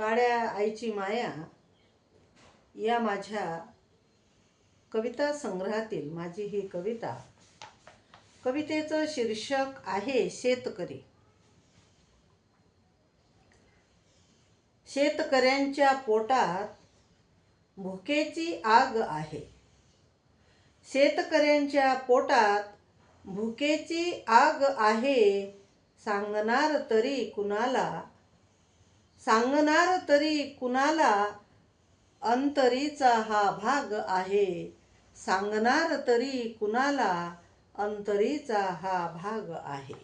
काळ्या आईची माया या माझ्या कविता संग्रहातील माझी ही कविता. कवितेचं शीर्षक आहे शेतकरी. शेतकऱ्यांच्या पोटात भुकेची आग आहे. शेतकऱ्यांच्या पोटात भुकेची आग आहे सांगणार तरी कुणाला सांगणार तरी कुणाला अंतरीचा हा भाग आहे? सांगणार तरी कुणाला अंतरीचा हा भाग आहे?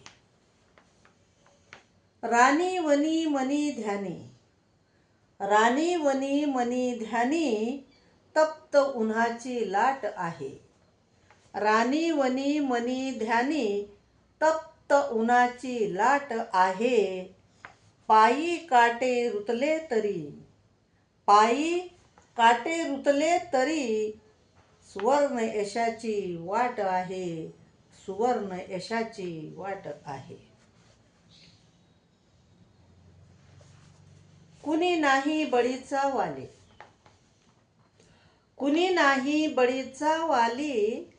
राणी वनी मनी ध्यानी. राणी वनी मनी ध्यानी तप्त उन्हाची लाट आहे. राणी वनी मनी ध्यानी तप्त उन्हाची लाट आहे. पायी काटे रुतले तरी. पायी काटे रुतले तरी. सुवर्ण यशाची वाट आहे. सुवर्ण यशाची वाट आहे. कुणी नाही बळीचा वाले. कुणी नाही बळीचा वाली.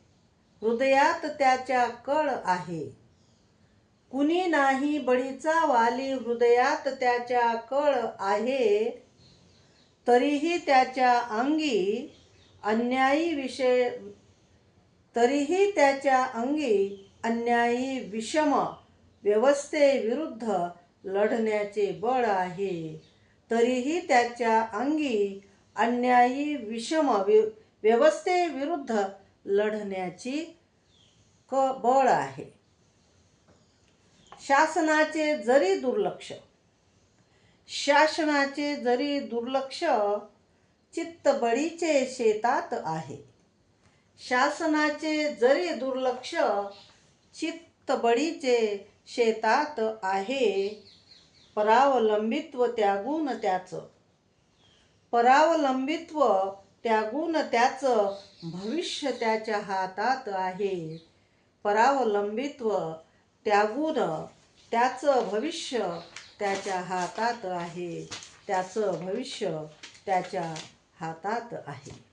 हृदयात त्याच्या कळ आहे. कुणी नाही बळीचा वाली हृदयात त्याच्या कळ आहे तरीही त्याच्या अंगी अन्यायी विषय तरीही त्याच्या अंगी अन्यायी विषम व्यवस्थेविरुद्ध लढण्याचे बळ आहे तरीही त्याच्या अंगी अन्यायी विषम व्यवस्थेविरुद्ध लढण्याची क बळ आहे. शासनाचे जरी दुर्लक्ष शासनाचे जरी दुर्लक्ष चित्तबळीचे शेतात आहे. शासनाचे जरी दुर्लक्ष चित्तबळीचे शेतात आहे. परावलंबित्व त्यागून त्याचं परावलंबित्व त्यागून त्याचं भविष्य त्याच्या हातात आहे. परावलंबित्व त्यागून त्याचं भविष्य त्याच्या हातात आहे. त्याचं भविष्य त्याच्या हातात आहे.